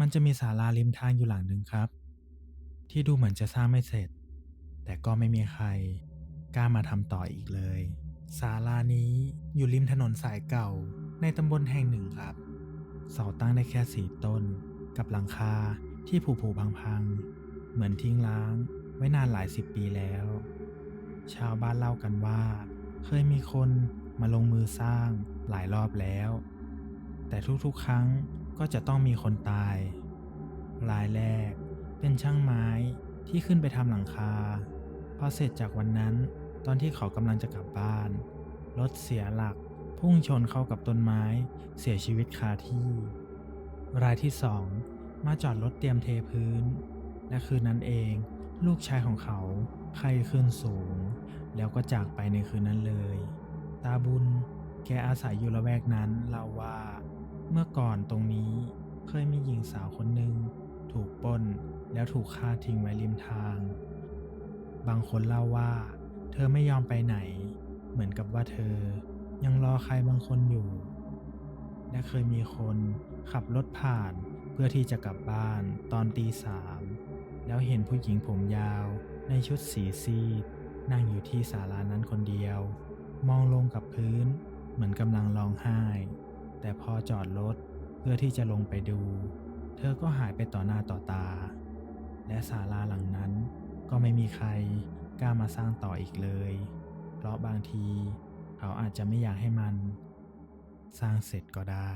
มันจะมีศาลาริมทางอยู่หลังหนึ่งครับ ที่ดูเหมือนจะสร้างไม่เสร็จ แต่ก็ไม่มีใครกล้ามาทำต่ออีกเลยศาลานี้อยู่ริมถนนสายเก่าในตำบลแห่งหนึ่งครับ เสาตั้งได้แค่สี่ต้น กับหลังคาที่ผุผุพังพังๆ เหมือนทิ้งร้างไว้นานหลายสิบปีแล้ว ชาวบ้านเล่ากันว่า เคยมีคนมาลงมือสร้างหลายรอบแล้ว แต่ทุกๆครั้ง ก็จะต้องมีคนตาย รายแรก เป็นช่างไม้ที่ขึ้นไปทำหลังคา พอเสร็จจากวันนั้น ตอนที่เขากำลังจะกลับบ้าน รถเสียหลัก พุ่งชนเข้ากับต้นไม้ เสียชีวิตคาที่ รายที่สองมาจอดรถเตรียมเทพื้น และคืนนั้นเอง ลูกชายของเขาไข้ขึ้นสูง แล้วก็จากไปในคืนนั้นเลย ตาบุญแกอาศัยอยู่ละแวกนั้นเล่าว่า เมื่อก่อนตรงนี้เคยมีหญิงสาวคนหนึ่งถูกปล้นแล้วถูกฆ่าทิ้งไว้ริมทาง บางคนเล่าว่า เธอไม่ยอมไปไหน เหมือนกับว่าเธอยังรอใครบางคนอยู่ และเคยมีคนขับรถผ่านเพื่อที่จะกลับบ้านตอนตีสามแล้วเห็นผู้หญิงผมยาวในชุดสีซีด นั่งอยู่ที่ศาลานั้นคนเดียว มองลงกับพื้นเหมือนกำลังร้องไห้ แต่พอจอดรถเพื่อที่จะลงไปดู เธอก็หายไปต่อหน้าต่อตา และศาลาหลังนั้นก็ไม่มีใครกล้ามาสร้างต่ออีกเลย เพราะบางทีเขาอาจจะไม่อยากให้มัน สร้างเสร็จก็ได้